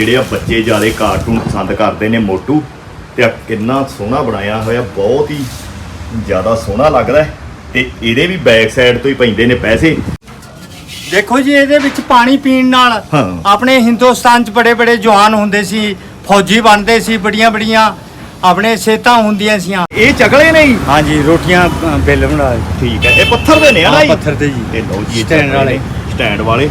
ਜਿਹੜੇ ਆ ਬੱਚੇ ਜ਼ਿਆਦਾ ਕਾਰਟੂਨ ਪਸੰਦ ਕਰਦੇ ਨੇ ਮੋਟੂ ਤੇ ਕਿੰਨਾ ਸੋਹਣਾ ਬਣਾਇਆ ਹੋਇਆ ਬਹੁਤ ਹੀ ਜ਼ਿਆਦਾ ਸੋਹਣਾ ਲੱਗਦਾ ਤੇ ਇਹਦੇ ਵੀ ਬੈਕ ਸਾਈਡ ਤੋਂ ਹੀ ਪੈਂਦੇ ਨੇ ਪੈਸੇ ਦੇਖੋ ਜੀ ਇਹਦੇ ਵਿੱਚ ਪਾਣੀ ਪੀਣ ਨਾਲ। ਆਪਣੇ ਹਿੰਦੁਸਤਾਨ 'ਚ ਬੜੇ ਬੜੇ ਜਵਾਨ ਹੁੰਦੇ ਸੀ ਫੌਜੀ ਬਣਦੇ ਸੀ ਬੜੀਆਂ ਬੜੀਆਂ ਆਪਣੇ ਸਿਹਤਾਂ ਹੁੰਦੀਆਂ ਸੀਆਂ ਇਹ ਚਗਲੇ ਨੇ ਹੀ ਹਾਂਜੀ ਰੋਟੀਆਂ ਬੇਲ ਬਣਾ ਠੀਕ ਹੈ ਇਹ ਪੱਥਰ ਦੇ ਨੇ ਜੀ ਪੱਥਰ ਦੇ ਜੀ। ਇਹ ਲਓ ਜੀ ਚਗਲੇ ਵਾਲੇ। ਸਟੈਂਡ ਵਾਲੇ।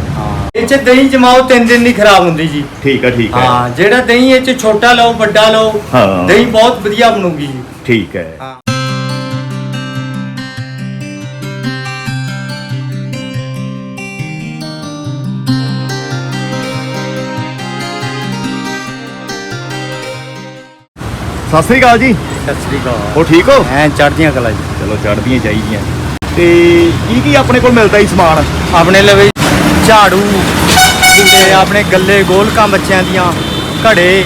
ਇਹ 'ਚ ਦਹੀਂ ਜਮਾਓ ਤਿੰਨ ਦਿਨ ਨਹੀਂ ਖਰਾਬ ਹੁੰਦੀ ਜੀ। ਠੀਕ ਹੈ ਠੀਕ ਹੈ ਹਾਂ ਜਿਹੜਾ ਦਹੀਂ ਇਹ 'ਚ ਛੋਟਾ ਲਓ ਵੱਡਾ ਲਓ ਹਾਂ। ਦਹੀਂ ਬਹੁਤ ਵਧੀਆ ਬਣੂਗੀ ਜੀ। ਠੀਕ ਹੈ। ਹਾਂ। ਸਤਿ ਸ੍ਰੀ ਅਕਾਲ ਜੀ। ਸਤਿ ਸ੍ਰੀ ਅਕਾਲ। ਹੋ ਠੀਕ ਹੋ? ਐ ਚੜਦੀਆਂ ਕਲਾ ਜੀ। ਚਲੋ ਚੜਦੀਆਂ ਚਾਹੀਦੀਆਂ। ਤੇ ਕੀ ਕੀ ਆਪਣੇ ਕੋਲ ਮਿਲਦਾ ਹੀ ਸਮਾਨ? ਆਪਣੇ ਲਵੇ ਝਾੜੂ ਤੇ ਆਪਣੇ ਗੱਲੇ ਗੋਲਕਾਂ ਬੱਚਿਆਂ ਦੀਆਂ ਘੜੇ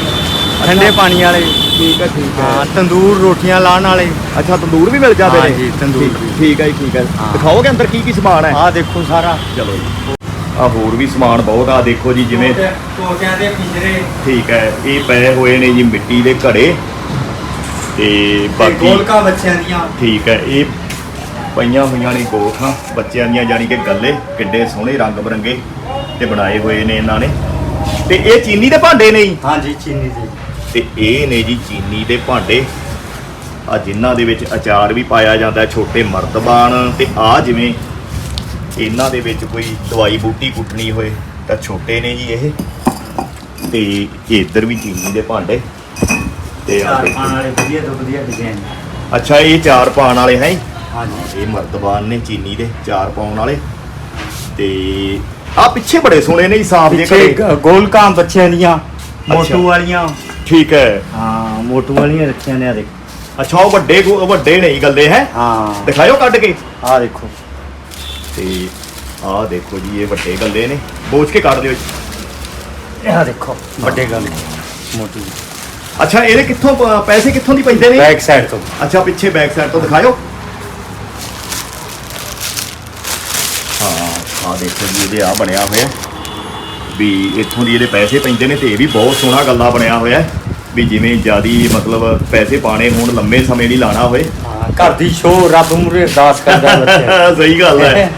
ਠੰਡੇ ਪਾਣੀ ਵਾਲੇ। ਠੀਕ ਹੈ ਠੀਕ ਹਾਂ ਤੰਦੂਰ ਰੋਟੀਆਂ ਲਾਣ ਵਾਲੇ। ਅੱਛਾ ਤੰਦੂਰ ਵੀ ਮਿਲ ਜਾਂਦੇ ਹਾਂ ਨੇ? ਜੀ, ਤੰਦੂਰ ਠੀਕ- ਹੈ ਠੀਕ ਹੈ ਹਾਂ। ਦਿਖਾਓਗੇ ਅੰਦਰ ਕੀ ਕੀ ਸਮਾਨ ਹੈ? ਆਹ ਦੇਖੋ ਸਾਰਾ। ਚਲੋ ਜੀ। ਆ ਹੋਰ ਵੀ ਸਮਾਨ ਬਹੁਤ ਆ ਦੇਖੋ ਜੀ ਜਿਵੇਂ ਟੋਟਿਆਂ ਦੇ ਪਿੰਜਰੇ। ਠੀਕ ਹੈ ਇਹ ਪਏ ਹੋਏ ਨੇ ਜੀ ਮਿੱਟੀ ਦੇ ਘੜੇ। ਤੇ ਬਾਕੀ ਗੋਲਕਾਂ ਬੱਚਿਆਂ ਦੀਆਂ। ਠੀਕ ਹੈ ਇਹ ਪਈਆਂ ਹੋਈਆਂ ਨੇ ਗੋਖਾਂ ਬੱਚਿਆਂ ਦੀਆਂ ਜਾਨੀ ਕਿ ਗੱਲੇ ਕਿੱਡੇ ਸੋਹਣੇ ਰੰਗ ਬਰੰਗੇ ਤੇ ਬਣਾਏ ਹੋਏ ਨੇ ਇਹਨਾਂ ਨੇ। ਤੇ ਇਹ ਚੀਨੀ ਦੇ ਭਾਂਡੇ ਨੇ ਜੀ? ਹਾਂਜੀ ਚੀਨੀ ਦੇ। ਤੇ ਇਹ ਨੇ ਜੀ ਚੀਨੀ ਦੇ ਭਾਂਡੇ। ਆ ਜਿਨ੍ਹਾਂ ਦੇ ਵਿੱਚ ਅਚਾਰ ਵੀ ਪਾਇਆ ਜਾਂਦਾ ਛੋਟੇ ਮਰਤਬਾਨ। ਤੇ ਆ ਜਿਵੇਂ ਇਹਨਾਂ ਦੇ ਵਿੱਚ ਕੋਈ ਦਵਾਈ ਬੂਟੀ ਕੁੱਟਣੀ ਹੋਏ ਤਾਂ ਛੋਟੇ ਨੇ ਜੀ ਇਹ। ਤੇ ਇੱਧਰ ਵੀ ਚੀਨੀ ਦੇ ਭਾਂਡੇ। ਤੇ ਆ ਚਾਰ। ਪਾਣ ਵਾਲੇ ਵਧੀਆ ਤੋਂ ਵਧੀਆ ਡਿਜ਼ਾਈਨ। ਅੱਛਾ ਇਹ ਚਾਰ ਪਾਉਣ ਵਾਲੇ ਹੈ ਜੀ? ਹਾਂਜੀ ਇਹ ਮਰਤਬਾਨ ਨੇ ਚੀਨੀ ਦੇ ਚਾਰ ਪਾਉਣ ਵਾਲੇ। ਤੇ ਆ ਪਿੱਛੇ ਬੜੇ ਸੋਹਣੇ ਨੇ ਜੀ ਸਾਫ਼ ਜੇ ਪਿੱਛੇ ਗ- ਗੋਲਕਾਂ ਬੱਚਿਆਂ ਦੀਆਂ ਮੋਟੂ ਵਾਲੀਆਂ। ਠੀਕ ਹੈ। ਹਾਂ ਮੋਟੂ ਵਾਲੀਆਂ ਰੱਖੀਆਂ ਨੇ ਆ ਦੇਖ। ਅੱਛਾ ਉਹ ਵੱਡੇ ਗੋ- ਵੱਡੇ ਨਹੀਂ ਗੱਲੇ ਹੈ? ਹਾਂ। ਦਿਖਾਇਓ ਕੱਢ ਕੇ। ਆ ਦੇਖੋ। ਤੇ ਆਹ ਦੇਖੋ ਜੀ ਇਹ ਵੱਡੇ ਗੱਲੇ ਨੇ। ਬੋਝ ਕੇ ਕੱਢ ਦਿਓ ਜੀ। ਇਹ ਆ ਦੇਖੋ ਵੱਡੇ ਗੱਲ ਮੋਟੂ ਅੱਛਾ ਇਹਦੇ ਕਿੱਥੋਂ ਪ- ਪੈਸੇ ਕਿੱਥੋਂ ਦੀ ਪੈਂਦੇ ਨੇ? ਬੈਕ ਸਾਈਡ ਤੋਂ। ਅੱਛਾ ਪਿੱਛੇ ਬੈਕ ਸਾਈਡ ਤੋਂ ਦਿਖਾਇਓ। ਆਹ ਦੇਖੋ ਜੀ ਇਹਦੇ ਆ ਬਣਿਆ ਹੋਇਆ ਵੀ ਇੱਥੋਂ ਦੀ ਇਹਦੇ ਪੈਸੇ ਪੈਂਦੇ ਨੇ ਤੇ ਇਹ ਵੀ ਬਹੁਤ ਸੋਹਣਾ ਗੱਲਾ ਬਣਿਆ ਹੋਇਆ। ਵੀ ਜਿਵੇਂ ਜਿਆਦੀ ਮਤਲਬ ਪੈਸੇ ਪਾਣੇ ਹੋਣ ਲੰਮੇ ਸਮੇਂ ਲਈ ਲਾਣਾ ਹੋਏ। ਘਰ ਦੀ ਸ਼ੋ ਰੱਬ ਮੂਰੇ ਅਰਦਾਸ ਕਰਦਾ ਬੱਚਾ ਸਹੀ ਗੱਲ ਹੈ।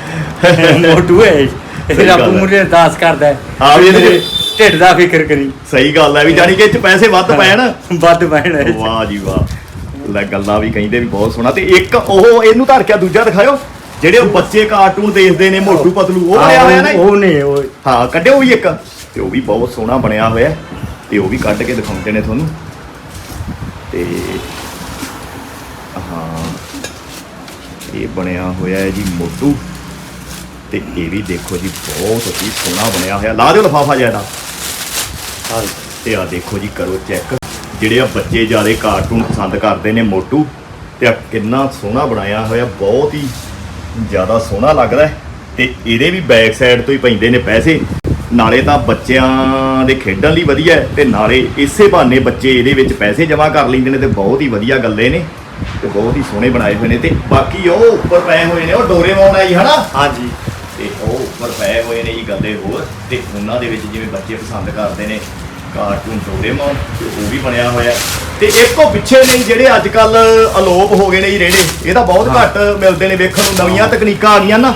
ਮੋਟੂ ਹੈ ਰੱਬ। ਮੂਰੇ ਅਰਦਾਸ ਕਰਦਾ ਹੈ। ਵੀ ਇਹਦੇ ਢਿੱਡ ਦਾ ਫਿਕਰ ਕਰੀ। ਸਹੀ ਗੱਲ ਹੈ ਵੀ ਜਾਨੀ ਕਿ ਚ ਪੈਸੇ ਵੱਧ ਪੈਣ। ਵੱਧ ਪੈਣਾ। ਵਾਹ ਜੀ ਵਾਹ। ਲੈ ਗੱਲਾਂ ਵੀ ਕਹਿੰਦੇ ਵੀ ਬਹੁਤ ਸੋਹਣਾ। ਤੇ ਇੱਕ ਉਹ ਇਹਨੂੰ ਧਰ ਕੇ ਦੂਜਾ ਦਿਖਾਇਓ। ਜਿਹੜੇ ਉਹ ਬੱਚੇ ਕਾਰਟੂਨ ਦੇਖਦੇ ਨੇ ਮੋਟੂ ਪਤਲੂ ਉਹ ਬਣਿਆ ਹੋਇਆ ਨਾ ਉਹ ਨੇ ਉਹ। ਹਾਂ ਕੱਢਿਓ ਵੀ ਇੱਕ। ਤੇ ਉਹ ਵੀ ਬਹੁਤ ਸੋਹਣਾ ਬਣਿਆ ਹੋਇਆ। ਤੇ ਉਹ ਵੀ ਕੱਢ ਕੇ ਦਿਖਾਉਂਦੇ ਨੇ ਤੁਹਾਨੂੰ। ਤੇ ਹਾਂ ਇਹ ਬਣਿਆ ਹੋਇਆ ਹੈ ਜੀ ਮੋਟੂ। ਤੇ ਇਹ ਵੀ ਦੇਖੋ ਜੀ ਬਹੁਤ ਹੀ ਸੋਹਣਾ ਬਣਿਆ ਹੋਇਆ। ਲਾ ਦਿਓ ਲਫਾਫਾ ਜ਼ਿਆਦਾ ਹਾਂ ਤੇ ਆ ਦੇਖੋ ਜੀ ਕਰੋ ਚੈੱਕ। ਜਿਹੜੇ ਆ ਬੱਚੇ ਜ਼ਿਆਦਾ ਕਾਰਟੂਨ ਪਸੰਦ ਕਰਦੇ ਨੇ ਮੋਟੂ ਤੇ ਆ ਕਿੰਨਾ ਸੋਹਣਾ ਬਣਾਇਆ ਹੋਇਆ ਬਹੁਤ ਹੀ ਜ਼ਿਆਦਾ ਸੋਹਣਾ ਲੱਗਦਾ ਤੇ ਇਹਦੇ ਵੀ ਬੈਕ ਸਾਈਡ ਤੋਂ ਹੀ ਪੈਂਦੇ ਨੇ ਪੈਸੇ। ਨਾਲੇ ਤਾਂ ਬੱਚਿਆਂ ਦੇ ਖੇਡਣ ਲਈ ਵਧੀਆ ਤੇ ਨਾਲੇ ਇਸੇ ਬਹਾਨੇ ਬੱਚੇ ਇਹਦੇ ਵਿੱਚ ਪੈਸੇ ਜਮ੍ਹਾਂ ਕਰ ਲੈਂਦੇ ਨੇ ਤੇ ਬਹੁਤ ਹੀ ਵਧੀਆ ਗੱਲੇ ਨੇ ਤੇ ਬਹੁਤ ਹੀ ਸੋਹਣੇ ਬਣਾਏ ਹੋਏ ਨੇ ਤੇ ਬਾਕੀ ਉਹ ਉੱਪਰ ਪਏ ਹੋਏ ਨੇ ਉਹ ਡੋਰੇਮੋਨ ਆ ਜੀ ਹਨਾ? ਹਾਂਜੀ। ਤੇ ਉਹ ਉੱਪਰ ਪਏ ਹੋਏ ਨੇ ਜੀ ਗੱਲੇ ਹੋਰ ਤੇ ਉਹਨਾਂ ਦੇ ਵਿੱਚ ਜਿਵੇਂ ਬੱਚੇ ਪਸੰਦ ਕਰਦੇ ਨੇ ਕਾਰਟੂਨ ਡੋਰੇਮੋਨ ਤੇ ਉਹ ਵੀ ਬਣਿਆ ਹੋਇਆ। ਤੇ ਇੱਕ ਪਿੱਛੇ ਨੇ ਜਿਹੜੇ ਅੱਜ ਕੱਲ ਅਲੋਪ ਹੋ ਗਏ ਨੇ ਜੀ ਰੇੜੇ। ਇਹ ਤਾਂ ਬਹੁਤ। ਘੱਟ ਮਿਲਦੇ ਨੇ ਵੇਖਣ ਨੂੰ ਨਵੀਆਂ ਤਕਨੀਕਾਂ ਆ ਗਈਆਂ ਨਾ।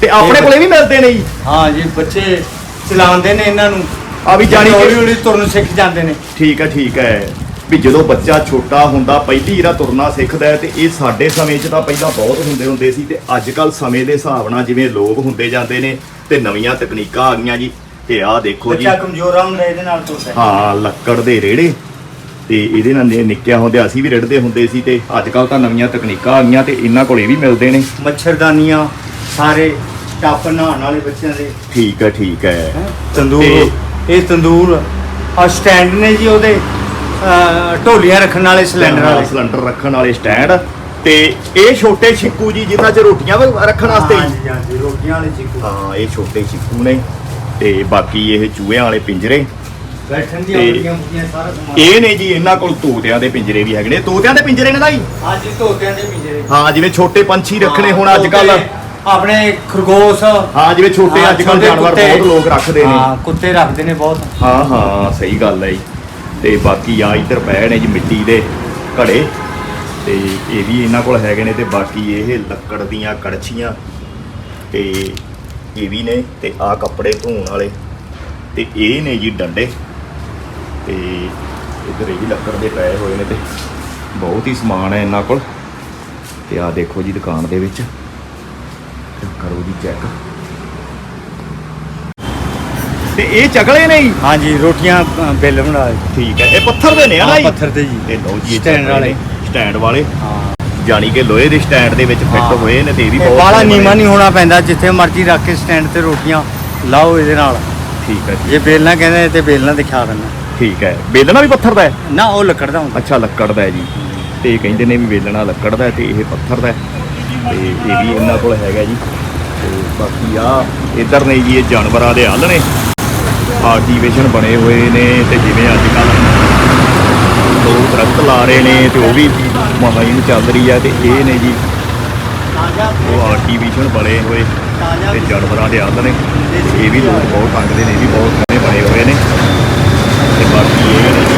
ਤੇ ਆਪਣੇ ਕੋਲੇ ਵੀ ਮਿਲਦੇ ਨੇ ਜੀ। ਹਾਂ ਜੀ ਬੱਚੇ ਚਲਾਉਂਦੇ ਨੇ ਇਹਨਾਂ ਨੂੰ। ਆ ਵੀ ਜਾਣੀ ਹੌਲੀ ਹੌਲੀ ਤੁਰਨ ਸਿੱਖ ਜਾਂਦੇ ਨੇ। ਠੀਕ ਹੈ ਠੀਕ ਹੈ ਵੀ ਜਦੋਂ ਬੱਚਾ ਛੋਟਾ ਹੁੰਦਾ ਪਹਿਲੀ ਜਿਹੜਾ ਤੁਰਨਾ ਸਿੱਖਦਾ ਹੈ ਤੇ ਇਹ ਸਾਡੇ ਸਮੇਂ 'ਚ ਤਾਂ ਪਹਿਲਾਂ ਬਹੁਤ ਹੁੰਦੇ ਹੁੰਦੇ ਸੀ ਤੇ ਅੱਜ ਕੱਲ ਸਮੇਂ ਦੇ ਹਿਸਾਬ ਨਾਲ ਜਿਵੇਂ ਲੋਕ ਹੁੰਦੇ ਜਾਂਦੇ ਨੇ ਤੇ ਨਵੀਆਂ ਤਕਨੀਕਾਂ ਆ ਗਈਆਂ ਜੀ। ਤੇ ਆਹ ਦੇਖੋ ਜੀ। ਬੱਚਾ ਕਮਜ਼ੋਰ ਹੁੰਦਾ ਇਹਦੇ ਨਾਲ ਤੁਰਦਾ ਹੈ। ਹਾਂ ਲੱਕੜ ਦੇ ਰੇੜੇ। ਤੇ ਇਹਦੇ ਨਾਲ ਨੇ ਨਿੱਕਿਆ ਹੁੰਦੇ ਅਸੀਂ ਵੀ ਰਿੜਦੇ ਹੁੰਦੇ ਸੀ ਤੇ ਅੱਜ ਕੱਲ ਤਾਂ ਨਵੀਆਂ ਤਕਨੀਕਾਂ ਆ ਗਈਆਂ ਤੇ ਇਹਨਾਂ ਕੋਲ ਇਹ ਵੀ ਮਿਲਦੇ ਨੇ। ਮੱਛਰਦਾਨੀਆਂ ਸਾਰੇ ਟੱਪ ਨਹਾਉਣ ਵਾਲੇ ਬੱਚਿਆਂ ਦੇ। ਠੀਕ ਹੈ ਠੀਕ ਹੈ। ਹੈਂ। ਤੰਦੂਰ। ਇਹ ਤੰਦੂਰ ਆ ਸਟੈਂਡ ਨੇ ਜੀ ਉਹਦੇ ਅਹ, ਢੋਲੀਆਂ ਰੱਖਣ ਵਾਲੇ ਸਿਲੰਡਰ ਵਾਲੇ। ਸਿਲੰਡਰ ਰੱਖਣ ਵਾਲੇ ਸਟੈਂਡ। ਤੇ ਇਹ ਛੋਟੇ ਛਿੱਕੂ ਜੀ ਜਿਨ੍ਹਾਂ 'ਚ ਰੋਟੀਆਂ ਵੀ ਰੱਖਣ ਵਾਸਤੇ ਜੀ। ਹਾਂਜੀ ਹਾਂਜੀ ਰੋਟੀਆਂ ਵਾਲੇ ਚੀਕੂ ਹਾਂ ਇਹ ਛੋਟੇ ਛਿੱਕੂ ਨੇ। ਤੇ ਬਾਕੀ ਇਹ ਚੂਹਿਆਂ ਵਾਲੇ ਪਿੰਜਰੇ। ਬੈਠਣ ਸਾਰਾ ਸਮਾਨ। ਇਹ ਨੇ ਜੀ ਇਹਨਾਂ ਕੋਲ ਤੋਤਿਆਂ ਦੇ ਪਿੰਜਰੇ ਵੀ ਹੈਗੇ ਨੇ। ਤੋਤਿਆਂ ਦੇ ਪਿੰਜਰੇ ਨੇ ਨਾ ਜੀ ਹਾਂਜੀ ਧੋਤਿਆਂ ਦੇ ਪਿੰਜਰੇ। ਹਾਂ ਜਿਵੇਂ ਛੋਟੇ ਪੰਛੀ ਰੱਖਣੇ ਹੁਣ ਅੱਜ ਕੱਲ ਆਪਣੇ ਖਰਗੋਸ਼। ਹਾਂ ਜਿਵੇਂ ਛੋਟੇ ਅੱਜ ਛੋਟੇ ਜਾਨਵਰ। ਬਹੁਤ ਲੋਕ ਰੱਖਦੇ ਨੇ। ਹਾਂ ਕੁੱਤੇ ਰੱਖਦੇ ਨੇ ਬਹੁਤ। ਹਾਂ ਹਾਂ ਸਹੀ ਗੱਲ ਹੈ ਜੀ। ਤੇ ਬਾਕੀ ਆ ਇੱਧਰ ਪਏ ਨੇ ਜੀ ਮਿੱਟੀ ਦੇ ਘੜੇ। ਤੇ ਇਹ ਵੀ ਇਹਨਾਂ ਕੋਲ ਹੈਗੇ ਨੇ ਤੇ ਬਾਕੀ ਇਹ ਲੱਕੜ ਦੀਆਂ ਕੜਛੀਆਂ। ਤੇ ਇਹ ਵੀ ਨੇ ਤੇ ਆ ਕੱਪੜੇ ਧੋਣ ਵਾਲੇ। ਤੇ ਇਹ ਨੇ ਜੀ ਡੰਡੇ। ਤੇ ਇੱਧਰ ਇਹ ਵੀ ਲੱਕੜ ਦੇ ਪਏ ਹੋਏ ਨੇ ਤੇ ਬਹੁਤ ਹੀ ਸਮਾਨ ਹੈ ਇਹਨਾਂ ਕੋਲ। ਤੇ ਆ ਦੇਖੋ ਜੀ ਦੁਕਾਨ ਦੇ ਵਿੱਚ। ਤੇ ਕਰੋ ਜੀ ਚੈੱਕ। ਤੇ ਇਹ ਚਕਲੇ ਨੇ ਜੀ? ਹਾਂਜੀ ਰੋਟੀਆਂ ਬੇਲ ਬਣਾ ਠੀਕ ਹੈ। ਇਹ ਪੱਥਰ ਦੇ ਨੇ ਆ ਨਾ ਹਾਂ, ਜੀ? ਪੱਥਰ ਦੇ ਜੀ। ਇਹ ਲਓ ਜੀ ਸਟੈਂਡ ਵਾਲੇ। ਸਟੈਂਡ ਵਾਲੇ। ਹਾਂ। ਜਾਣੀ ਕਿ ਲੋਹੇ ਦੇ ਸਟੈਂਡ ਦੇ ਵਿੱਚ ਫਿੱਟ ਹਾਂ। ਹੋਏ ਨੇ ਤੇ ਇਹ ਵੀ ਇਹ ਬਹੁਤ ਬਾਹਲਾ ਸੋਹਣੇ ਨੀਵਾਂ। ਨਹੀਂ ਹੋਣਾ ਪੈਂਦਾ ਜਿੱਥੇ ਮਰਜ਼ੀ ਰੱਖ ਕੇ ਸਟੈਂਡ ਤੇ ਰੋਟੀਆਂ ਲਾਓ ਇਹਦੇ ਨਾਲ। ਠੀਕ ਹੈ ਜੀ। ਜੇ ਬੇਲਣਾ ਕਹਿੰਦੇ ਤੇ ਬੇਲਣਾ ਦਿਖਾ ਦਿੰਦਾ। ਠੀਕ ਹੈ। ਵੇਲਣਾ ਵੀ ਪੱਥਰ ਦਾ ਹੈ? ਨਾ ਉਹ ਲੱਕੜ ਦਾ ਹੁੰਦਾ। ਅੱਛਾ ਲੱਕੜ ਦਾ ਹੈ ਜੀ। ਤੇ ਇਹ ਕਹਿੰਦੇ ਨੇ ਵੀ ਵੇਲਣਾ ਲੱਕੜ ਦਾ ਹੈ ਤੇ ਇਹ ਪੱਥਰ ਦਾ ਹੈ। ਤੇ ਇਹ ਵੀ ਇਹਨਾਂ ਕੋਲ ਹੈਗਾ ਜੀ। ਤੇ ਬਾਕੀ ਆ ਇਧਰ ਨੇ ਜੀ ਇਹ ਜਾਨਵਰਾਂ ਦੇ ਹੱਲ ਨੇ। ਆਰਟੀਫੀਸ਼ਲ ਬਣੇ ਹੋਏ ਨੇ ਤੇ ਜਿਵੇਂ ਅੱਜ ਕੱਲ੍ਹ ਲੋਕ ਦਰਖਤ ਲਾ ਰਹੇ ਨੇ ਤੇ ਉਹ ਵੀ ਮੁਹਿੰਮ ਚੱਲ ਰਹੀ ਹੈ ਤੇ ਇਹ ਨੇ ਜੀ ਉਹ ਆਰਟੀਫੀਸ਼ਲ ਬਣੇ ਹੋਏ ਤੇ ਜਾਨਵਰਾਂ ਦੇ ਹੱਲ ਨੇ। ਇਹ ਵੀ ਲੋਕ ਬਹੁਤ ਤੰਗਦੇ ਨੇ ਇਹ ਵੀ ਬਹੁਤ ਸੋਹਣੇ ਬਣੇ ਹੋਏ ਨੇ। ਤੇ ਬਾਕੀ ਇਹ ਨੇ ਜੀ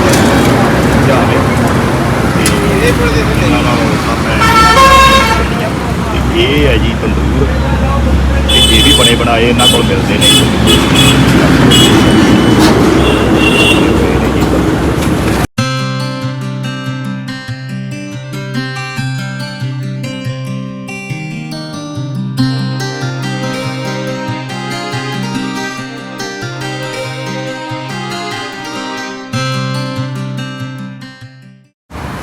ਜਾਵੇ। ਤੇ ਇਹ ਹੈ ਜੀ ਤੰਦੂਰ। ਤੇ ਇਹ ਵੀ ਬਣੇ ਬਣਾਏ ਇਹਨਾਂ ਕੋਲ ਮਿਲਦੇ ਨੇ।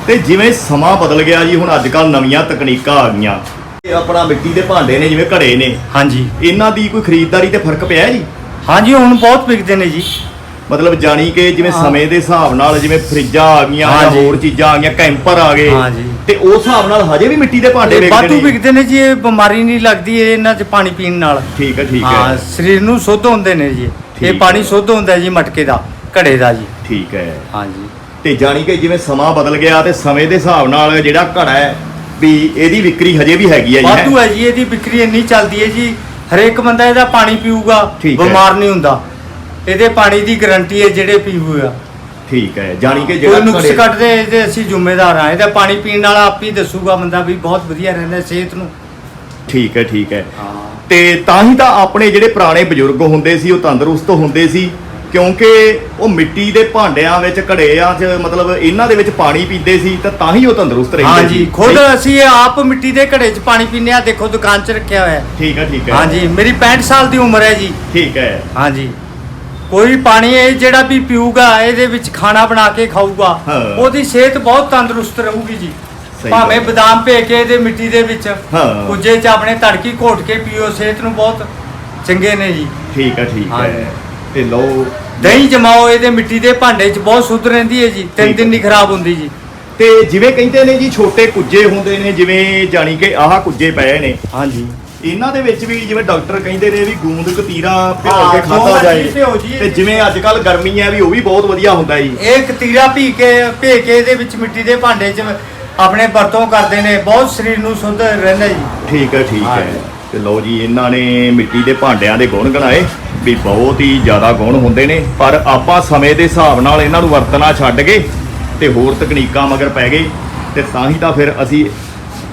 ਤੇ ਜਿਵੇਂ ਸਮਾਂ ਬਦਲ ਗਿਆ ਜੀ ਹੁਣ ਅੱਜ ਕੱਲ ਨਵੀਆਂ ਤਕਨੀਕਾਂ ਆ ਗਈਆਂ। ਇਹ ਆਪਣਾ ਮਿੱਟੀ ਦੇ ਭਾਂਡੇ ਨੇ ਜਿਵੇਂ ਘੜੇ ਨੇ। ਹਾਂਜੀ। ਇਹਨਾਂ ਦੀ ਕੋਈ ਖਰੀਦਦਾਰੀ ਤੇ ਫ਼ਰਕ ਪਿਆ ਜੀ? ਹਾਂਜੀ ਹੁਣ ਬਹੁਤ ਵਿਕਦੇ ਨੇ ਜੀ। ਮਤਲਬ ਜਾਣੀ ਕਿ ਜਿਵੇਂ। ਸਮੇਂ ਦੇ ਹਿਸਾਬ ਨਾਲ ਜਿਵੇਂ ਫਰਿੱਜਾਂ ਆ ਗਈਆਂ ਜਾਂ ਹਾਂਜੀ। ਹੋਰ ਚੀਜ਼ਾਂ ਆ ਗਈਆਂ ਕੈਂਪਰ ਆ ਗਏ ਹਾਂਜੀ। ਤੇ ਉਸ ਹਿਸਾਬ ਨਾਲ ਹਜੇ ਵੀ ਮਿੱਟੀ ਦੇ ਭਾਂਡੇ ਇਹ ਵਾਧੂ ਨੇ ਵਿਕਦੇ ਨੇ ਜੀ ਇਹ ਬਿਮਾਰੀ ਨਹੀਂ ਲੱਗਦੀ ਇਹ ਇਹਨਾਂ 'ਚ ਪਾਣੀ ਪੀਣ ਨਾਲ। ਠੀਕ ਹੈ ਠੀਕ ਹਾਂ। ਹੈ ਸਰੀਰ ਨੂੰ ਸ਼ੁੱਧ ਹੁੰਦੇ ਨੇ ਜੀ। ਠੀਕ ਇਹ ਪਾਣੀ ਹੈ। ਸ਼ੁੱਧ ਹੁੰਦਾ ਜੀ ਮਟਕੇ ਦਾ ਘੜੇ ਦਾ ਜੀ। ਠੀਕ ਹੈ। ਹਾਂਜੀ। ਤੇ ਜਾਣੀ ਕਿ ਜਿਵੇਂ ਸਮਾਂ ਬਦਲ ਗਿਆ ਤੇ ਸਮੇਂ ਦੇ ਹਿਸਾਬ ਨਾਲ ਜਿਹੜਾ ਘੜਾ ਹੈ ਵੀ ਇਹਦੀ ਵਿਕਰੀ ਹਜੇ ਵੀ ਹੈਗੀ ਹੈ ਜੀ ਹੈਂ? ਵਾਧੂ ਹੈ ਜੀ ਇਹਦੀ ਵਿਕਰੀ ਇੰਨੀ ਚੱਲਦੀ ਹੈ ਜੀ ਹਰੇਕ ਬੰਦਾ ਇਹਦਾ ਪਾਣੀ ਪੀਊਗਾ ਠੀਕ ਹੈ। ਬਿਮਾਰ ਨਹੀਂ ਹੁੰਦਾ। ਇਹਦੇ ਪਾਣੀ ਦੀ ਗਾਰੰਟੀ ਹੈ ਜਿਹੜੇ ਪੀਊਗਾ ਠੀਕ ਹੈ ਜਾਣੀ ਕਿ ਕੋਈ ਜਿਹੜਾ ਨੁਕਸ ਘੜੇ- ਕੱਢਦੇ ਇਹਦੇ ਅਸੀਂ ਜ਼ਿੰਮੇਦਾਰ ਹਾਂ। ਇਹਦਾ ਪਾਣੀ ਪੀਣ ਵਾਲਾ ਆਪ ਹੀ ਦੱਸੂਗਾ ਬੰਦਾ ਵੀ ਬਹੁਤ ਵਧੀਆ ਰਹਿੰਦਾ ਸਿਹਤ ਨੂੰ। ਠੀਕ ਹੈ ਠੀਕ ਹੈ। ਹਾਂ। ਤੇ ਤਾਂ ਹੀ ਤਾਂ ਆਪਣੇ ਜਿਹੜੇ ਪੁਰਾਣੇ ਬਜ਼ੁਰਗ ਹੁੰਦੇ ਸੀ ਉਹ ਤੰਦਰੁਸਤ ਹੁੰਦੇ ਸੀ। ਕਿਉਂਕਿ ਉਹ ਮਿੱਟੀ ਦੇ ਭਾਂਡਿਆਂ ਵਿੱਚ ਘੜਿਆਂ 'ਚ ਮਤਲਬ ਇਹਨਾਂ ਦੇ ਵਿੱਚ ਪਾਣੀ ਪੀਂਦੇ ਸੀ ਤਾਂ ਤਾਂ ਹੀ ਉਹ ਤੰਦਰੁਸਤ ਰਹਿੰਦੇ ਹਾਂਜੀ ਖੁਦ ਅਸੀਂ ਇਹ ਆਪ ਮਿੱਟੀ ਦੇ ਘੜੇ 'ਚ ਪਾਣੀ ਪੀਂਦੇ ਆ ਦੇਖੋ ਦੁਕਾਨ 'ਚ ਰੱਖਿਆ ਹੋਇਆ ਹੈ। ਠੀਕ ਹੈ ਠੀਕ ਹੈ। ਹਾਂਜੀ ਮੇਰੀ 65 ਸਾਲ ਦੀ ਉਮਰ ਹੈ ਜੀ। ਠੀਕ ਹੈ। ਹਾਂਜੀ। ਕੋਈ ਪਾਣੀ ਇਹ ਜਿਹੜਾ ਵੀ ਪੀਊਗਾ ਇਹਦੇ ਵਿੱਚ ਖਾਣਾ ਬਣਾ ਕੇ ਖਾਊਗਾ। ਉਹਦੀ ਸਿਹਤ ਬਹੁਤ ਤੰਦਰੁਸਤ ਰਹੂਗੀ ਜੀ। ਭਾਵੇਂ। ਬਦਾਮ ਭੇ ਕੇ ਇਹਦੇ ਮਿੱਟੀ ਦੇ ਵਿੱਚ। ਕੁਝੇ 'ਚ ਆਪਣੇ ਤੜਕੀ ਘੋਟ ਕੇ ਪੀਓ ਸਿਹਤ ਨੂੰ ਬਹੁਤ ਚੰਗੇ ਨੇ ਜੀ। ਠੀਕ ਹੈ ਠੀਕ। ਹੈ। ਤੇ ਲਓ। ਦਹੀਂ ਜਮਾਓ ਇਹਦੇ ਮਿੱਟੀ ਦੇ ਭਾਂਡੇ 'ਚ ਬਹੁਤ ਸ਼ੁੱਧ ਰਹਿੰਦੀ ਹੈ ਜੀ। ਤਿੰਨ ਠੀਕ ਦਿਨ ਹੈ। ਨਹੀਂ ਖਰਾਬ ਹੁੰਦੀ ਜੀ। ਤੇ ਜਿਵੇਂ ਕਹਿੰਦੇ ਨੇ ਜੀ ਛੋਟੇ ਕੁੱਜੇ ਹੁੰਦੇ ਨੇ ਜਿਵੇਂ ਜਾਣੀ ਕਿ ਆਹ ਕੁੱਜੇ ਪਏ ਨੇ। ਹਾਂਜੀ। ਇਹਨਾਂ ਦੇ ਵਿੱਚ ਵੀ ਜਿਵੇਂ ਡਾਕਟਰ ਕਹਿੰਦੇ ਨੇ ਵੀ ਗੂੰਦ ਕਤੀਰਾ ਭਿਓ ਹਾਂ, ਕੇ ਖਾਧਾ ਮਰਜ਼ੀ ਜਾਏ। ਭਿਓ ਜੀ। ਤੇ ਜਿਵੇਂ ਅੱਜ ਕੱਲ ਗਰਮੀ ਹੈ ਵੀ ਉਹ ਵੀ ਬਹੁਤ ਵਧੀਆ ਹੁੰਦਾ ਜੀ। ਇਹ ਕਤੀਰਾ ਭੀ ਕੇ ਭੇ ਕੇ ਇਹਦੇ ਵਿੱਚ ਮਿੱਟੀ ਦੇ ਭਾਂਡੇ 'ਚ ਆਪਣੇ ਵਰਤੋਂ ਕਰਦੇ ਨੇ। ਬਹੁਤ ਸਰੀਰ ਨੂੰ ਸ਼ੁੱਧ ਰਹਿੰਦਾ ਜੀ। ਠੀਕ ਹੈ ਠੀਕ ਹੈ। ਹਾਂਜੀ। ਤੇ ਲਓ ਜੀ ਇਹਨਾਂ ਨੇ ਮਿੱਟੀ ਦੇ ਭਾਂਡਿਆਂ ਦੇ ਗੁਣ ਗਣਾਏ। ਵੀ ਬਹੁਤ ਹੀ ਜ਼ਿਆਦਾ ਗੁਣ ਹੁੰਦੇ ਨੇ ਪਰ ਆਪਾਂ ਸਮੇਂ ਦੇ ਹਿਸਾਬ ਨਾਲ ਇਹਨਾਂ ਨੂੰ ਵਰਤਣਾ ਛੱਡ ਗਏ ਤੇ ਹੋਰ ਤਕਨੀਕਾਂ ਮਗਰ ਪੈ ਗਏ ਤੇ ਤਾਂ ਹੀ ਤਾਂ ਫਿਰ ਅਸੀਂ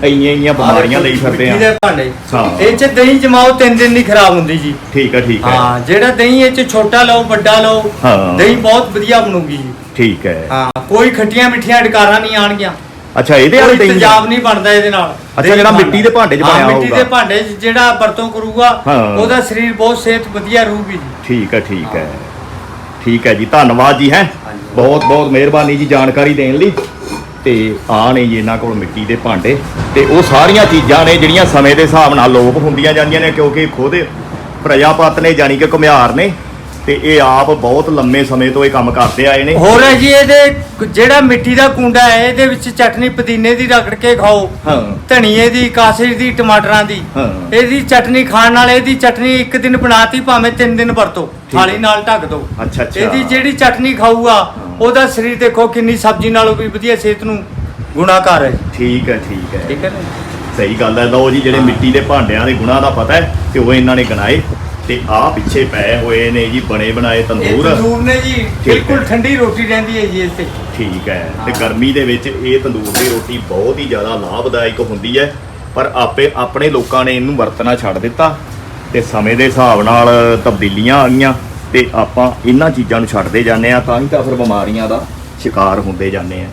ਇੰਨੀਆਂ ਇੰਨੀਆਂ ਬਿਮਾਰੀਆਂ ਲਈ ਫਿਰਦੇ ਆ ਭਾਂਡੇ। ਹਾਂ। ਇਹ 'ਚ ਦਹੀਂ ਜਮਾਓ ਤਿੰਨ ਦਿਨ ਨਹੀਂ ਖਰਾਬ ਹੁੰਦੀ ਜੀ। ਠੀਕ ਹੈ ਠੀਕ ਹੈ। ਹਾਂ ਜਿਹੜਾ ਦਹੀਂ ਇਹ 'ਚ ਛੋਟਾ ਲਓ ਵੱਡਾ ਲਓ ਹਾਂ। ਦਹੀਂ ਬਹੁਤ ਵਧੀਆ ਬਣੂਗੀ ਜੀ। ਠੀਕ ਹੈ। ਹਾਂ ਕੋਈ ਖੱਟੀਆਂ ਮਿੱਠੀਆਂ ਡਕਾਰਾਂ ਨਹੀਂ ਆਣਗੀਆਂ। ਅੱਛਾ ਇਹਦੇ ਵਾਲੇ ਕੋਈ ਤੇਜ਼ਾਬ ਨਹੀਂ ਬਣਦਾ ਇਹਦੇ ਨਾਲ। ਅੱਛਾ, ਜਿਹੜਾ ਮਿੱਟੀ ਦੇ ਭਾਂਡੇ 'ਚ ਹਾਂ, ਬਣਿਆ ਮਿੱਟੀ ਹੋਊਗਾ। ਦੇ ਭਾਂਡੇ 'ਚ ਜਿਹੜਾ ਵਰਤੋਂ ਕਰੂਗਾ ਹਾਂ। ਉਹਦਾ ਸਰੀਰ ਬਹੁਤ ਸਿਹਤ ਵਧੀਆ ਰਹੂਗੀ ਜੀ। ਠੀਕ ਹੈ ਠੀਕ ਹੈ। ਠੀਕ ਹੈ ਜੀ ਧੰਨਵਾਦ ਜੀ ਹੈ। ਬਹੁਤ ਬਹੁਤ ਮਿਹਰਬਾਨੀ ਜੀ ਜਾਣਕਾਰੀ ਦੇਣ ਲਈ। ਤੇ ਆ ਨੇ ਜੀ ਇਹਨਾਂ ਕੋਲ ਮਿੱਟੀ ਦੇ ਭਾਂਡੇ। ਤੇ ਉਹ ਸਾਰੀਆਂ ਚੀਜ਼ਾਂ ਨੇ ਜਿਹੜੀਆਂ ਸਮੇਂ ਦੇ ਹਿਸਾਬ ਨਾਲ ਲੋਪ ਹੁੰਦੀਆਂ ਜਾਂਦੀਆਂ ਨੇ ਕਿਉਂਕਿ ਖੁਦ ਪ੍ਰਜਾਪਤ ਨੇ ਜਾਣੀ ਕਿ ਘੁਮਿਆਰ ਨੇ। ਤੇ ਇਹ ਆਪ ਬਹੁਤ ਲੰਮੇ ਸਮੇਂ ਤੋਂ ਇਹ ਕੰਮ ਕਰਦੇ ਆਏ ਨੇ। ਹੋਰ ਹੈ ਜੀ ਇਹਦੇ ਜਿਹੜਾ ਮਿੱਟੀ ਦਾ ਕੁੰਡਾ ਹੈ ਇਹਦੇ ਵਿੱਚ ਚਟਨੀ ਪੁਦੀਨੇ ਦੀ ਰਗੜ ਕੇ ਖਾਓ। ਹਾਂ। ਧਨੀਏ ਦੀ ਕਾਸੇ ਦੀ ਟਮਾਟਰਾਂ ਦੀ। ਹਾਂ। ਇਹਦੀ ਚਟਨੀ ਖਾਣ ਨਾਲ ਇਹਦੀ ਚਟਨੀ ਇੱਕ ਦਿਨ ਬਣਾਤੀ ਭਾਵੇਂ ਤਿੰਨ ਦਿਨ ਵਰਤੋ। ਠੀਕ। ਥਾਲੀ। ਨਾਲ ਢੱਕ ਦਿਓ ਅੱਛਾ ਅੱਛਾ। ਇਹਦੀ ਜਿਹੜੀ ਚਟਨੀ ਖਾਊਗਾ ਉਹਦਾ ਸਰੀਰ ਦੇਖੋ ਕਿੰਨੀ ਸਬਜ਼ੀ ਨਾਲੋਂ ਵੀ ਵਧੀਆ ਸਿਹਤ ਨੂੰ ਗੁਣਾਕਾਰ ਹੈ। ਠੀਕ ਹੈ ਠੀਕ ਹੈ। ਠੀਕ ਹੈ ਨਾ ਸਹੀ ਗੱਲ ਹੈ। ਲਓ ਜੀ ਜਿਹੜੇ। ਮਿੱਟੀ ਦੇ ਭਾਂਡਿਆਂ ਦੇ ਗੁਣਾਂ ਦਾ ਪਤਾ ਹੈ ਤੇ ਉਹ ਇਹਨਾਂ ਨੇ ਗਣਾਏ। ਤੇ ਆਹ ਪਿੱਛੇ ਪਏ ਹੋਏ ਨੇ ਜੀ ਬਣੇ ਬਣਾਏ ਤੰਦੂਰ ਤੰਦੂਰ ਨੇ ਜੀ। ਬਿਲਕੁਲ ਠੰਡੀ ਰੋਟੀ ਰਹਿੰਦੀ ਹੈ ਜੀ ਇਸ ਤੇ ਠੀਕ ਹੈ ਤੇ। ਗਰਮੀ ਦੇ ਵਿੱਚ ਇਹ ਤੰਦੂਰ ਦੀ ਰੋਟੀ ਬਹੁਤ ਹੀ ਜ਼ਿਆਦਾ ਲਾਭਦਾਇਕ ਹੁੰਦੀ ਹੈ ਪਰ ਆਪੇ ਆਪਣੇ ਲੋਕਾਂ ਨੇ ਇਹਨੂੰ ਵਰਤਣਾ ਛੱਡ ਦਿੱਤਾ ਤੇ ਸਮੇਂ ਦੇ ਹਿਸਾਬ ਨਾਲ ਤਬਦੀਲੀਆਂ ਆ ਗਈਆਂ ਤੇ ਆਪਾਂ ਇਹਨਾਂ ਚੀਜ਼ਾਂ ਨੂੰ ਛੱਡਦੇ ਜਾਂਦੇ ਆ ਤਾਂ ਹੀ ਤਾਂ ਫਿਰ ਬਿਮਾਰੀਆਂ ਦਾ ਸ਼ਿਕਾਰ ਹੁੰਦੇ ਜਾਂਦੇ ਆ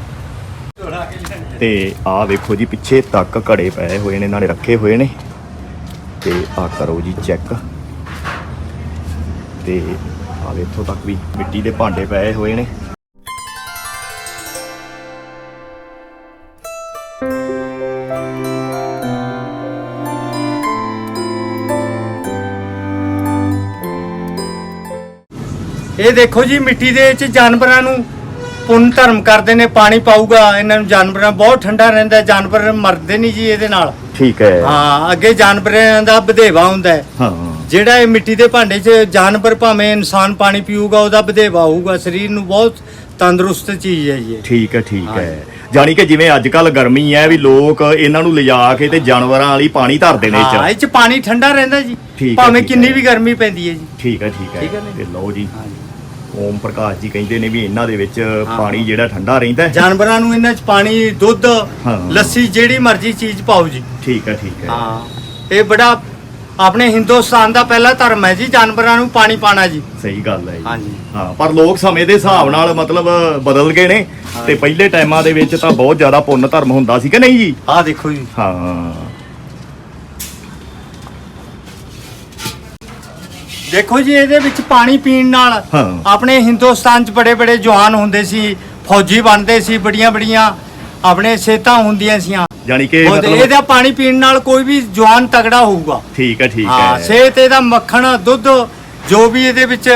ਤੇ ਆਹ ਵੇਖੋ ਜੀ ਪਿੱਛੇ ਤੱਕ ਘੜੇ ਪਏ ਹੋਏ ਨੇ ਇਹਨਾਂ ਨੇ ਰੱਖੇ ਹੋਏ ਨੇ ਤੇ ਆਹ ਕਰੋ ਜੀ ਚੈੱਕ ਤੇ ਆਹ ਵੇਖੋ ਤੱਕ ਵੀ ਮਿੱਟੀ ਦੇ ਭਾਂਡੇ ਪਏ ਹੋਏ ਨੇ। ਇਹ ਦੇਖੋ ਜੀ ਮਿੱਟੀ ਦੇ ਵਿੱਚ ਜਾਨਵਰਾਂ ਨੂੰ ਪੁੰਨ ਧਰਮ ਕਰਦੇ ਨੇ ਪਾਣੀ ਪਾਊਗਾ ਇਹਨਾਂ ਨੂੰ ਜਾਨਵਰਾਂ ਬਹੁਤ ਠੰਡਾ ਰਹਿੰਦਾ ਜਾਨਵਰ ਮਰਦੇ ਨਹੀਂ ਜੀ ਇਹਦੇ ਨਾਲ। ਠੀਕ ਹੈ। ਹਾਂ ਅੱਗੇ ਜਾਨਵਰਾਂ ਦਾ ਵਧੇਵਾ ਹੁੰਦਾ ਹੈ। ਹਾਂ। ਜਿਹੜਾ ਇਹ ਮਿੱਟੀ ਦੇ ਭਾਂਡੇ 'ਚ ਜਾਨਵਰ ਭਾਵੇਂ ਇਨਸਾਨ ਪਾਣੀ ਪੀਊਗਾ ਉਹਦਾ ਵਧੇਵਾ ਹੋਊਗਾ। ਸਰੀਰ ਨੂੰ ਬਹੁਤ ਤੰਦਰੁਸਤ ਚੀਜ਼ ਹੈ ਇਹ। ਠੀਕ ਹੈ ਠੀਕ ਹਾਂ। ਜਾਣੀ ਕਿ ਜਿਵੇਂ ਅੱਜ ਕੱਲ ਗਰਮੀ ਹੈ ਵੀ ਲੋਕ ਇਹਨਾਂ ਨੂੰ ਲਿਜਾ ਕੇ ਤੇ ਜਾਨਵਰਾਂ ਵਾਲੀ ਪਾਣੀ ਧਰਦੇ ਨੇ ਹਾਂ ਇਹ ਚ ਪਾਣੀ ਠੰਡਾ ਰਹਿੰਦਾ ਜੀ। ਭਾਵੇਂ ਕਿੰਨੀ। ਵੀ ਗਰਮੀ ਪੈਂਦੀ ਹੈ ਜੀ। ਠੀਕ ਹੈ ਠੀਕ ਹੈ? ਤੇ ਲਓ ਜੀ ਓਮ ਪ੍ਰਕਾਸ਼ ਜੀ ਕਹਿੰਦੇ ਨੇ ਵੀ ਇਹਨਾਂ ਦੇ ਵਿੱਚ। ਪਾਣੀ ਜਿਹੜਾ ਠੰਡਾ ਰਹਿੰਦਾ ਜਾਨਵਰਾਂ ਨੂੰ ਇਹਨਾਂ 'ਚ ਪਾਣੀ ਦੁੱਧ। ਲੱਸੀ ਜਿਹੜੀ ਮਰਜ਼ੀ ਚੀਜ਼ ਪਾਓ ਜੀ। ਠੀਕ ਹੈ ਠੀਕ ਹੈ। ਹਾਂ। ਇਹ ਬੜਾ ਆਪਣੇ ਹਿੰਦੁਸਤਾਨ ਦਾ ਪਹਿਲਾ ਧਰਮ ਹੈ ਜੀ ਜਾਨਵਰਾਂ ਨੂੰ ਪਾਣੀ ਪਾਣਾ ਜੀ। ਸਹੀ ਗੱਲ ਹੈ ਜੀ। ਹਾਂਜੀ। ਹਾਂ ਪਰ ਲੋਕ ਸਮੇਂ ਦੇ ਹਿਸਾਬ ਨਾਲ ਮਤਲਬ ਬਦਲ ਗਏ ਨੇ। ਤੇ ਪਹਿਲੇ ਟਾਈਮਾਂ ਦੇ ਵਿੱਚ ਤਾਂ ਬਹੁਤ ਜ਼ਿਆਦਾ ਪੁੰਨ ਧਰਮ ਹੁੰਦਾ ਸੀ ਕਿ ਨਹੀਂ ਜੀ? ਆਹ ਦੇਖੋ ਜੀ। ਹਾਂ। ਦੇਖੋ ਜੀ ਇਹਦੇ ਵਿੱਚ ਪਾਣੀ ਪੀਣ ਨਾਲ ਹਾਂ। ਆਪਣੇ ਹਿੰਦੁਸਤਾਨ 'ਚ ਬੜੇ ਬੜੇ ਜਵਾਨ ਹੁੰਦੇ ਸੀ ਫੌਜੀ ਬਣਦੇ ਸੀ ਬੜੀਆਂ ਬੜੀਆਂ ਆਪਣੇ ਸਿਹਤਾਂ ਹੁੰਦੀਆਂ ਸੀਆਂ। ਜਾਣੀ ਕਿ ਉਹ ਮਤਲਬ ਇਹਦਾ ਪਾਣੀ ਪੀਣ ਨਾਲ ਕੋਈ ਵੀ ਜਵਾਨ ਤਗੜਾ ਹੋਊਗਾ। ਠੀਕ ਹੈ ਠੀਕ ਹਾਂ ਹੈ। ਸਿਹਤ ਇਹਦਾ ਮੱਖਣ ਦੁੱਧ ਜੋ ਵੀ ਇਹਦੇ ਵਿੱਚ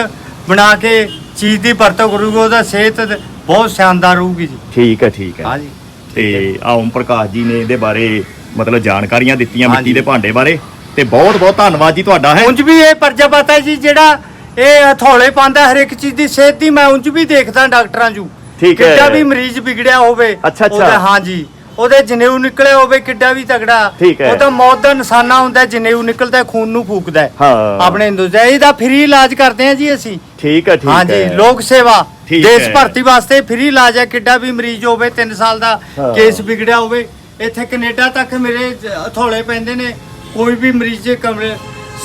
ਬਣਾ ਕੇ ਚੀਜ਼ ਦੀ ਵਰਤੋਂ ਕਰੂਗਾ ਉਹਦਾ ਸਿਹਤ ਬਹੁਤ ਸ਼ਾਨਦਾਰ ਹੋਊਗੀ ਜੀ। ਠੀਕ ਹੈ ਠੀਕ ਹੈ। ਹਾਂਜੀ ਤੇ ਆ ਓਮ ਪ੍ਰਕਾਸ਼ ਜੀ ਨੇ ਇਹਦੇ ਬਾਰੇ ਮਤਲਬ ਜਾਣਕਾਰੀਆਂ ਦਿੱਤੀਆਂ ਮਿੱਟੀ ਹਾਂਜੀ। ਦੇ ਭਾਂਡੇ ਬਾਰੇ। ਤੇ ਬਹੁਤ ਬਹੁਤ ਧੰਨਵਾਦ ਜੀ ਤੁਹਾਡਾ ਹੈ। ਉਂਝ ਵੀ ਇਹ ਪਰਜਾਪਤ ਹੈ ਜੀ ਜਿਹੜਾ ਇਹ ਹਥੌਲੇ ਪਾਉਂਦਾ ਹਰ ਇੱਕ ਚੀਜ਼ ਦੀ ਸਿਹਤ ਦੀ ਮੈਂ ਉਂਝ ਵੀ ਦੇਖਦਾ ਡਾਕਟਰਾਂ ਜੂ। ਠੀਕ ਹੈ। ਕਿੱਡਾ ਵੀ ਮਰੀਜ਼ ਵਿਗੜਿਆ ਹੋਵੇ ਅੱਛਾ, ਅੱਛਾ। ਉਹਦਾ- ਹਾਂਜੀ ਉਹਦੇ ਜਨੇਊ ਨਿਕਲੇ ਹੋਵੇ ਕਿੱਡਾ ਵੀ ਤਗੜਾ ਠੀਕ ਹੈ। ਉਹਦਾ ਮੌਤ ਦਾ ਨਿਸ਼ਾਨਾ ਹੁੰਦਾ ਜਨੇਊ ਨਿਕਲਦਾ ਖੂਨ ਨੂੰ ਫੂਕਦਾ ਹੈ। ਹਾਂ ਆਪਣੇ ਹਿੰਦੂ ਦਾ ਇਹਦਾ ਫ੍ਰੀ ਇਲਾਜ ਕਰਦੇ ਆ ਜੀ ਅਸੀਂ ਠੀਕ ਹੈ ਠੀਕ ਹਾਂਜੀ ਹੈ ਲੋਕ ਸੇਵਾ ਠੀਕ ਦੇਸ਼ ਹੈ। ਭਰਤੀ ਵਾਸਤੇ ਫ੍ਰੀ ਇਲਾਜ ਹੈ ਕਿੱਡਾ ਵੀ ਮਰੀਜ਼ ਹੋਵੇ 3 ਸਾਲ ਦਾ ਹਾਂ। ਕੇਸ ਵਿਗੜਿਆ ਹੋਵੇ ਇੱਥੇ ਕੈਨੇਡਾ ਤੱਕ ਮੇਰੇ ਜ- ਹਥੌਲੇ ਪੈਂਦੇ ਨੇ ਕੋਈ ਵੀ ਮਰੀਜ਼ ਦੇ ਕਮਰੇ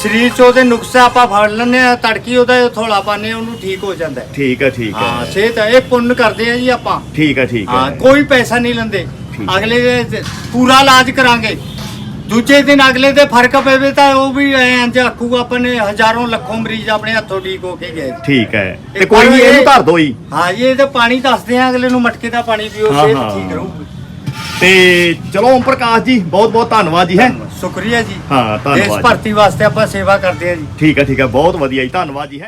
ਸਰੀਰ 'ਚ ਉਹਦੇ ਨੁਕਸਾ ਆਪਾਂ ਫੜ ਲੈਂਦੇ ਆ ਤੜਕੀ ਉਹਦਾ ਪਾਉਂਦੇ ਆ ਉਹਨੂੰ ਠੀਕ ਹੋ ਜਾਂਦਾ ਹੈ। ਠੀਕ ਹੈ ਠੀਕ ਹਾਂ ਹੈ ਸਿਹਤ ਹੈ, ਇਹ ਪੁੰਨ ਕਰਦੇ ਆ ਜੀ ਆਪਾਂ। ਠੀਕ ਹੈ ਠੀਕ ਹਾਂ ਹੈ ਕੋਈ ਪੈਸਾ ਨਹੀਂ ਲੈਂਦੇ। ਠੀਕ। ਅਗਲੇ ਦੇ ਪੂਰਾ ਇਲਾਜ ਕਰਾਂਗੇ। ਦੂਜੇ ਦਿਨ ਅਗਲੇ ਦੇ ਫ਼ਰਕ ਪਵੇ ਤਾਂ ਉਹ ਵੀ ਐਂ ਇੰਜ ਆਖੂਗਾ ਆਪਣੇ ਹਜ਼ਾਰਾਂ ਲੱਖੋਂ ਮਰੀਜ਼ ਆਪਣੇ ਹੱਥੋਂ ਠੀਕ ਹੋ ਕੇ ਗਏ। ਠੀਕ ਹੈ। ਤੇ ਇੱਕ ਕੋਈ ਨਹੀਂ ਇਹਨੂੰ ਇਹ- ਧਰ ਦੋ ਜੀ। ਹਾਂ ਜੀ, ਇਹ ਤਾਂ ਪਾਣੀ ਦੱਸਦੇ ਆ ਅਗਲੇ ਨੂੰ ਮਟਕੇ ਦਾ ਪਾਣੀ ਪੀਓ ਹਾਂ, ਸਿਹਤ ਹਾਂ। ਠੀਕ ਰਹੂਗੀ। ਤੇ ਚਲੋ ਓਮ ਪ੍ਰਕਾਸ਼ ਜੀ ਬਹੁਤ ਬਹੁਤ ਧੰਨਵਾਦ ਜੀ ਹੈ। ਸ਼ੁਕਰੀਆ ਜੀ। ਹਾਂ ਧੰਨਵਾਦ ਜੀ। ਭਰਤੀ ਵਾਸਤੇ ਆਪਾਂ ਸੇਵਾ ਕਰਦੇ ਆ ਜੀ। ਠੀਕ ਹੈ ਠੀਕ ਹੈ। ਬਹੁਤ ਵਧੀਆ ਜੀ। ਧੰਨਵਾਦ ਜੀ ਹੈ।